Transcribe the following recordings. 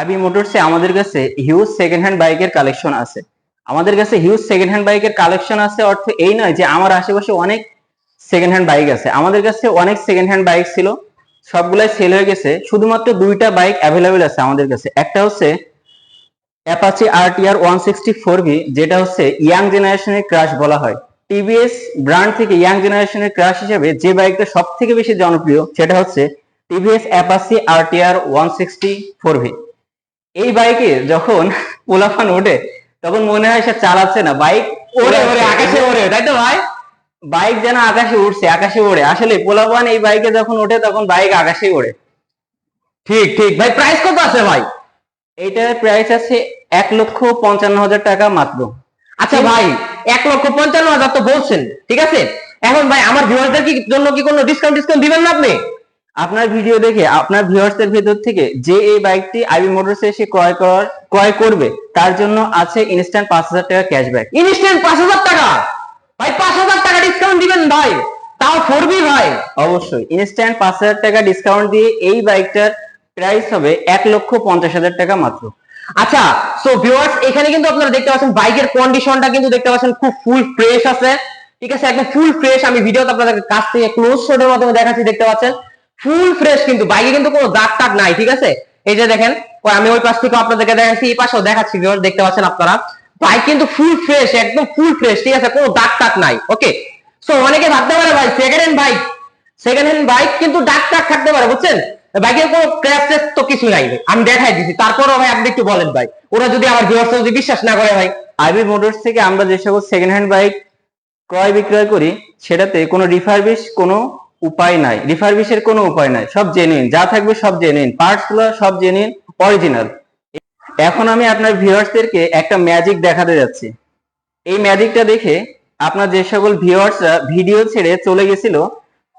আবি মোটরসে আমাদের কাছে হিউজ সেকেন্ড হ্যান্ড বাইকের কালেকশন আছে। আমাদের কাছে হিউজ সেকেন্ড হ্যান্ড বাইকের কালেকশন আছে অর্থ এই নয় যে আমার আশেপাশে অনেক সেকেন্ড হ্যান্ড বাইক আছে। আমাদের কাছে অনেক সেকেন্ড হ্যান্ড বাইক ছিল, সবগুলাই সেল হয়ে গেছে। শুধুমাত্র দুইটা বাইক অ্যাভেলেবেল আছে আমাদের কাছে। একটা হচ্ছে Apache RTR one sixty four V যেটা হচ্ছে ইয়াং জেনারেশনের ক্রাশ বলা হয়। টিভিএস ব্র্যান্ড থেকে ইয়াং জেনারেশনের ক্রাশ হিসেবে যে বাইকটা সব থেকে বেশি জনপ্রিয়, সেটা হচ্ছে TVS Apache RTR one sixty four V এই বাইকে যখন পোলাফান ওঠে তখন মনে হয় সে চালাচ্ছে না। বাইক ওরে ওরে আকাশে ওরে তাই তো ভাই? বাইক যেন আকাশে উঠছে আকাশে ওড়ে। আসলে পোলাপান এই বাইকে যখন ওঠে তখন বাইক আকাশে ওড়ে। ঠিক ঠিক। ভাই প্রাইস কত আছে ভাই? এইটার প্রাইস আছে এক লক্ষ পঞ্চান্ন হাজার টাকা মাত্র। আচ্ছা ভাই এক লক্ষ পঞ্চান্ন হাজার তো বলছেন ঠিক আছে? এখন ভাই আমার ভিউয়ারদের কি জন্য কি কোনো ডিসকাউন্ট ডিসকাউন্ট দিবেন না আপনি? আপনার ভিডিও দেখে, আপনার ভিউয়ার্সদের ভেতর থেকে যে এই বাইকটি আইবি মোটরসে এসে ক্রয় করার ক্রয় করবে, তার জন্য আছে ইনস্ট্যান্ট পাঁচ হাজার টাকা ক্যাশব্যাক ইনস্ট্যান্ট পাঁচ হাজার টাকা! ভাই, পাঁচ হাজার টাকা ডিসকাউন্ট দিবেন ভাই! তাও ফোরবি ভাই! অবশ্যই ইনস্ট্যান্ট পাঁচ হাজার টাকা ডিসকাউন্ট দিয়ে এই বাইকটার প্রাইস হবে এক লক্ষ পঞ্চাশ হাজার টাকা মাত্র। আচ্ছা সো ভিউয়ার্স এখানে কিন্তু আপনারা দেখতে পাচ্ছেন বাইকের কন্ডিশনটা কিন্তু দেখতে পাচ্ছেন খুব ফুল ফ্রেশ আছে। ঠিক আছে, একদম ফুল ফ্রেশ আমি ভিডিওতে আপনাদের কাছ থেকে ক্লোজ শটের মাধ্যমে দেখাচ্ছি, দেখতে পাচ্ছেন। ফুল ফ্রেশ কিন্তু বাইকে কিন্তু কোনো দাগ টাগ নাই, ঠিক আছে? এই যে দেখেন আমি ওই পাশ থেকে আপনাদেরকে দেখাচ্ছি, এই পাশেও দেখাচ্ছি দেখতে পাচ্ছেন আপনারা? বাইক কিন্তু ফুল ফ্রেশ একদম ফুল ফ্রেশ ঠিক আছে? কোনো দাগ টাগ নাই ওকে সো অনেকে ভাবতে পারে ভাই second hand bike second hand bike কিন্তু দাগ টাগ থাকতে পারে, বুঝছেন? বাইকের কোনো ক্র্যাশ তো কিছু নাই আমি দেখাই দিছি, তারপরও ভাই আপনি একটু বলেন ভাই, ওরা যদি আমার ভিউয়ার্স যদি বিশ্বাস না করে ভাই। আইবি মোটরস থেকে আমরা যে সকল সেকেন্ড হ্যান্ড বাইক ক্রয় বিক্রয় করি, সেটাতে কোনো রিফারবিশ কোনো উপায় নাই রিফারবিশের কোনো উপায় নাই সব জেনুইন যা থাকবে সব জেনুইন পার্টসগুলো সব জেনুইন অরিজিনাল এখন আমি আপনার ভিউয়ার্সদেরকে একটা ম্যাজিক দেখাতে যাচ্ছি। এই ম্যাজিকটা দেখে আপনার যে সকল ভিউয়ার্সরা ভিডিও ছেড়ে চলে গেছিল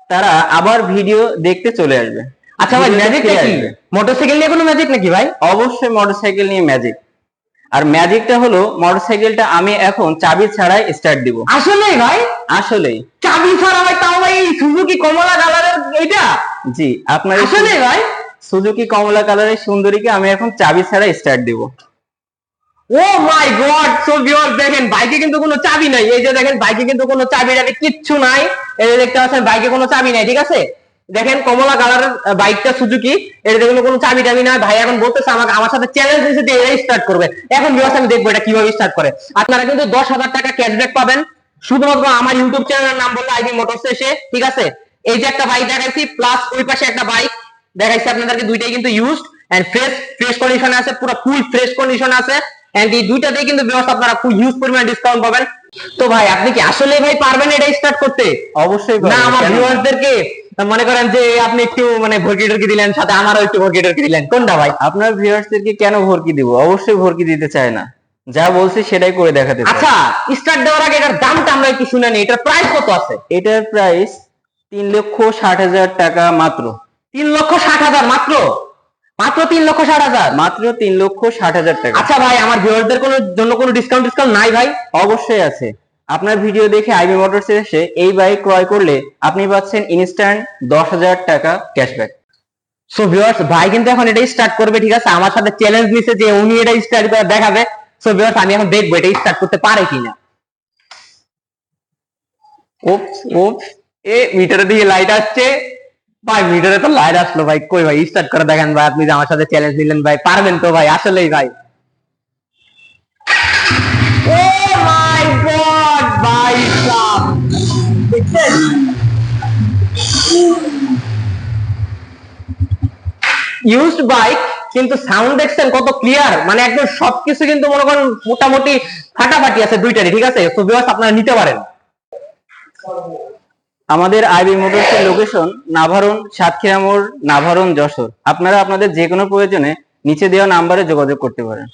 তারা আবার ভিডিও দেখতে চলে আসবে। আচ্ছা ভাই ম্যাজিক কি। মোটরসাইকেল নিয়ে কোনো ম্যাজিক নাকি ভাই? অবশ্যই মোটরসাইকেল নিয়ে ম্যাজিক আর ম্যাজিকটা হলো মোটরসাইকেলটা আমি এখন চাবি ছাড়াই স্টার্ট দিব। আসলেই ভাই? আসলেই। চাবি ছাড়া ভাই তাও ভাই সুজুকি কমলা কালারের এইটা জি আপনার এই আসলেই ভাই। সুজুকি কমলা কালারের সুন্দরীকে আমি এখন চাবি ছাড়া স্টার্ট দিব। Oh my god so viewers দেখেন বাইকে কিন্তু কোনো চাবি নাই। এই যে দেখেন বাইকে কিন্তু কোনো চাবি টাবি কিচ্ছু নাই। এই যে দেখতে পাচ্ছেন বাইকে কোনো চাবি নাই ঠিক আছে? দেখেন কমলা কালারের বাইকটা সুজুকি এটাতে কিন্তু কোনো চাবি টাবি নাই। ভাই এখন বলতেছে আমাকে আমার সাথে চ্যালেঞ্জ দিয়েছে যে এটাই স্টার্ট করবে। এখন ভিউয়ার্স আমি দেখব এটা কীভাবে স্টার্ট করে। আপনারা কিন্তু দশ হাজার টাকা ক্যাশব্যাক পাবেন। শুধুমাত্র আমার ইউটিউব চ্যানেলের নাম বললে আইবি মোটরস এসে ঠিক আছে? এই যে একটা বাইক দেখাইছি প্লাস ওই পাশে একটা বাইক দেখাইছি আপনাদেরকে দুইটাই কিন্তু ইউজড এন্ড ফ্রেশ ফ্রেশ কন্ডিশনে আছে পুরো ফুল ফ্রেশ কন্ডিশন আছে এন্ড এই দুইটাতেই কিন্তু ব্যবস্থা আপনারা খুব হিউজ পরিমাণ ডিসকাউন্ট পাবেন। তো ভাই আপনি কি আসলে ভাই পারবেন এটা স্টার্ট করতে? অবশ্যই না আমার? ভিউয়ারদেরকে মনে করেন যে আপনি একটু মানে ভর্কি টর্কি দিলেন সাথে আমারও একটু ভর্কি টর্কি দিলেন কোনটা ভাই? আপনার ভিউয়ার্সদেরকে কেন ভর্কি দিব? অবশ্যই ভর্কি দিতে চায় না। যা বলছি সেটাই করে দেখাতে আচ্ছা স্টার্ট দেওয়ার আগে এটার দামটা আমরা একটু শুনে নিই এটার প্রাইস কত আছে? এটার প্রাইস তিন লক্ষ ষাট হাজার টাকা মাত্র। তিন লক্ষ ষাট হাজার মাত্র? মাত্র তিন লক্ষ ষাট হাজার? মাত্র তিন লক্ষ ষাট হাজার টাকা। আচ্ছা ভাই আমার ভিউয়ারদের কোনো জন্য কোনো ডিসকাউন্ট ডিসকাউন্ট নাই ভাই। অবশ্যই আছে। আপনার ভিডিও দেখে আইবি মোটরস এসে এই বাইক ক্রয় করলে আপনি পাচ্ছেন ইনস্ট্যান্ট দশ হাজার টাকা ক্যাশব্যাক সো ভিউয়ার্স ভাই কিন্তু এখন এটাই স্টার্ট করবে ঠিক আছে? আমার সাথে চ্যালেঞ্জ নিছে যে উনি এটা স্টার্ট করে দেখাবে। সো ভিউয়ার্স আমি এখন দেখব এটা স্টার্ট করতে পারে কিনা। ওপ ওপ এ মিটারের দিকে লাইট আসছে। ভাই মিটারে তো লাইট আসলো ভাই, কই ভাই স্টার্ট করে দেখেন ভাই, আপনি আমার সাথে চ্যালেঞ্জ নিলেন ভাই, পারবেন তো ভাই, আসলেই ভাই। ও মাই কিন্তু সাউন্ড দেখছেন কত ক্লিয়ার মানে একদম সবকিছু কিন্তু মনে করেন মোটামুটি ফাটাফাটি আছে দুইটারই, ঠিক আছে? তো আপনারা নিতে পারেন। আমাদের আইবি মোটরস এর লোকেশন নাভারুন, সাতক্ষীরা মোড়, নাভারুন, যশোর। আপনারা আপনাদের যে কোনো প্রয়োজনে নিচে দেওয়া নাম্বারে যোগাযোগ করতে পারেন।